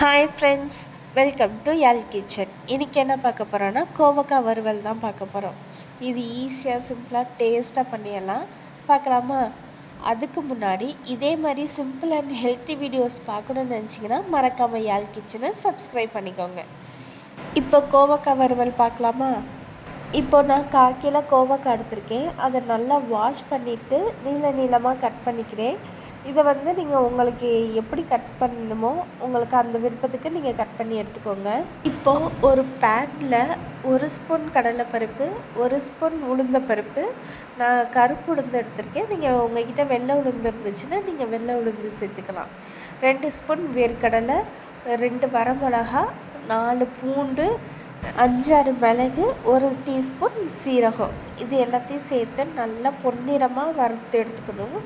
Hi friends welcome to L kitchen இன்றைக்கி என்ன பார்க்க போகிறோன்னா கோவக்காய் வறுவல் தான் பார்க்க போகிறோம் இது ஈஸியாக சிம்பிளாக டேஸ்ட்டாக பண்ணிடலாம். பார்க்கலாமா? அதுக்கு முன்னாடி இதே மாதிரி சிம்பிள் அண்ட் ஹெல்த்தி வீடியோஸ் பார்க்கணுன்னு நினச்சிங்கன்னா மறக்காமல் யாழ் கிச்சனை சப்ஸ்கிரைப் பண்ணிக்கோங்க. இப்போ கோவக்காய் வறுவல் பார்க்கலாமா? இப்போ நான் கால் கிலோ கோவக்காய் எடுத்திருக்கேன். அதை நல்லா வாஷ் பண்ணிவிட்டு நீள நீளமாக கட் பண்ணிக்கிறேன். இதை வந்து நீங்கள் உங்களுக்கு எப்படி கட் பண்ணணுமோ உங்களுக்கு அந்த விருப்பத்துக்கு நீங்கள் கட் பண்ணி எடுத்துக்கோங்க. இப்போது ஒரு பேனில் ஒரு ஸ்பூன் கடலைப்பருப்பு ஒரு ஸ்பூன் உளுந்த பருப்பு. நான் கருப்பு உளுந்து எடுத்திருக்கேன். நீங்கள் உங்ககிட்ட வெள்ளை உளுந்து இருந்துச்சுன்னா நீங்கள் வெள்ளை உளுந்து சேர்த்துக்கலாம். ரெண்டு ஸ்பூன் வேர்க்கடலை ரெண்டு வரமிளகா நாலு பூண்டு அஞ்சாறு மிளகு ஒரு டீஸ்பூன் சீரகம். இது எல்லாத்தையும் சேர்த்து நல்லா பொன்னிறமாக வறுத்து எடுத்துக்கணும்.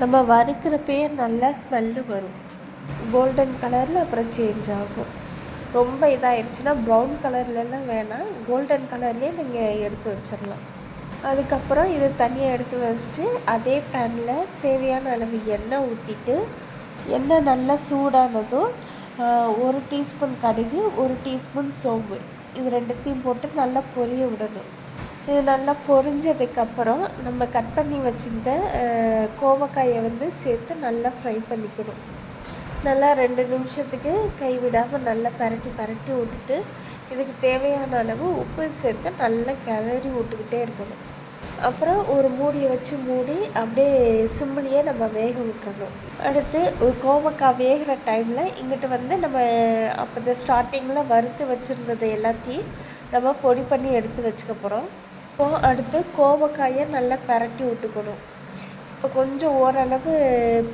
நம்ம வறுக்கிறப்பயே நல்லா ஸ்மெல்லு வரும். கோல்டன் கலரில் அப்புறம் சேஞ்ச் ஆகும். ரொம்ப இதாகிடுச்சுன்னா ப்ரௌன் கலர்லலாம் வேணாம். கோல்டன் கலர்லேயே நீங்கள் எடுத்து வச்சிடலாம் அதுக்கப்புறம் இதை தனியாக எடுத்து வச்சுட்டு அதே பேனில் தேவையான அளவு எண்ணெய் ஊற்றிட்டு எண்ணெய் நல்லா சூடானதும் ஒரு டீஸ்பூன் கடுகு ஒரு டீஸ்பூன் சோம்பு. இது ரெண்டுத்தையும் போட்டு நல்லா பொரிய விடணும். இது நல்லா பொரிஞ்சதுக்கப்புறம் நம்ம கட் பண்ணி வச்சுருந்த கோவக்காயை வந்து சேர்த்து நல்லா ஃப்ரை பண்ணிக்கணும். நல்லா ரெண்டு நிமிஷத்துக்கு கைவிடாமல் நல்லா பரட்டி பரட்டி விட்டுட்டு இதுக்கு தேவையான அளவு உப்பு சேர்த்து நல்லா கிளறி விட்டுக்கிட்டே இருக்கணும். அப்புறம் ஒரு மூடியை வச்சு மூடி அப்படியே சிம்பிளியே நம்ம வேக விட்டுறணும் அடுத்து கோவக்காய் வேகிற டைமில் இங்கிட்டு வந்து நம்ம அப்போ ஸ்டார்டிங்கில் வறுத்து வச்சுருந்தது எல்லாத்தையும் நம்ம பொடி பண்ணி எடுத்து வச்சுக்க போகிறோம் இப்போ அடுத்து கோவக்காயை நல்லா பரட்டி விட்டுக்கணும். இப்போ கொஞ்சம் ஓரளவு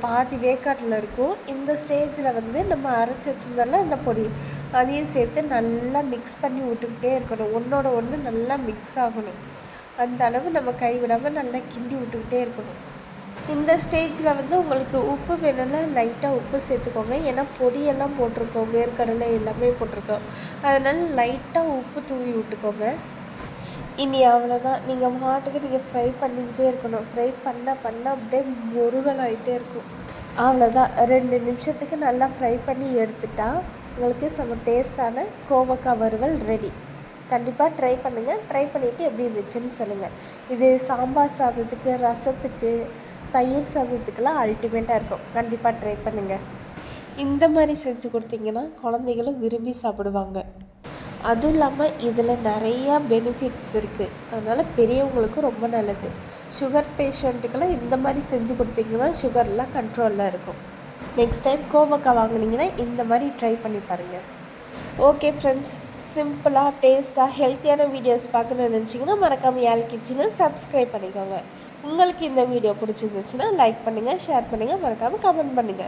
பாதி வேக்காட்டில் இருக்கும். இந்த ஸ்டேஜில் வந்து நம்ம அரைச்சி வச்சுருந்தோம்னா இந்த பொடி அதையும் சேர்த்து நல்லா மிக்ஸ் பண்ணி விட்டுக்கிட்டே இருக்கணும். ஒன்றோட ஒன்று நல்லா மிக்ஸ் ஆகணும். அந்த அளவு நம்ம கைவிடாமல் நல்லா கிண்டி விட்டுக்கிட்டே இருக்கணும். இந்த ஸ்டேஜில் வந்து உங்களுக்கு உப்பு வேணும்னா லைட்டாக உப்பு சேர்த்துக்கோங்க. ஏன்னா பொடியெல்லாம் போட்டிருக்கோம். வேர்க்கடலை எல்லாமே போட்டிருக்கோம். அதனால் லைட்டாக உப்பு தூவி விட்டுக்கோங்க. இனி அவ்வளோதான் நீங்கள் மாட்டுக்கு நீங்கள் ஃப்ரை பண்ணிக்கிட்டே இருக்கணும். ஃப்ரை பண்ண பண்ண அப்படியே முருகலாகிட்டே இருக்கும். அவ்வளோதான் ரெண்டு நிமிஷத்துக்கு நல்லா ஃப்ரை பண்ணி எடுத்துட்டா உங்களுக்கு செம்ம டேஸ்ட்டான கோவக்காய் வறுவல் ரெடி கண்டிப்பாக ட்ரை பண்ணுங்கள் ட்ரை பண்ணிவிட்டு எப்படி இருந்துச்சுன்னு சொல்லுங்கள் இது சாம்பார் சாதத்துக்கு ரசத்துக்கு தயிர் சாதத்துக்கெல்லாம் அல்டிமேட்டாக இருக்கும். கண்டிப்பாக ட்ரை பண்ணுங்கள் இந்த மாதிரி செஞ்சு கொடுத்தீங்கன்னா குழந்தைகளும் விரும்பி சாப்பிடுவாங்க. அதுவும் இல்லாமல் இதில் நிறையா பெனிஃபிட்ஸ் இருக்குது அதனால் பெரியவங்களுக்கு ரொம்ப நல்லது. சுகர் பேஷண்ட்டுக்கெல்லாம் இந்த மாதிரி செஞ்சு கொடுத்தீங்கன்னா சுகர்லாம் கண்ட்ரோலில் இருக்கும். நெக்ஸ்ட் டைம் கோவக்காய் வாங்கினீங்கன்னா இந்த மாதிரி ட்ரை பண்ணி பாருங்கள் ஓகே ஃப்ரெண்ட்ஸ் சிம்பிளாக டேஸ்ட்டாக ஹெல்த்தியான வீடியோஸ் பார்க்கணும்னு நினச்சிங்கன்னா மறக்காமல் ஏல் கிச்சனை சப்ஸ்கிரைப் பண்ணிக்கோங்க. உங்களுக்கு இந்த வீடியோ பிடிச்சிருந்துச்சுன்னா லைக் பண்ணுங்கள் ஷேர் பண்ணுங்கள் மறக்காமல் கமெண்ட் பண்ணுங்கள்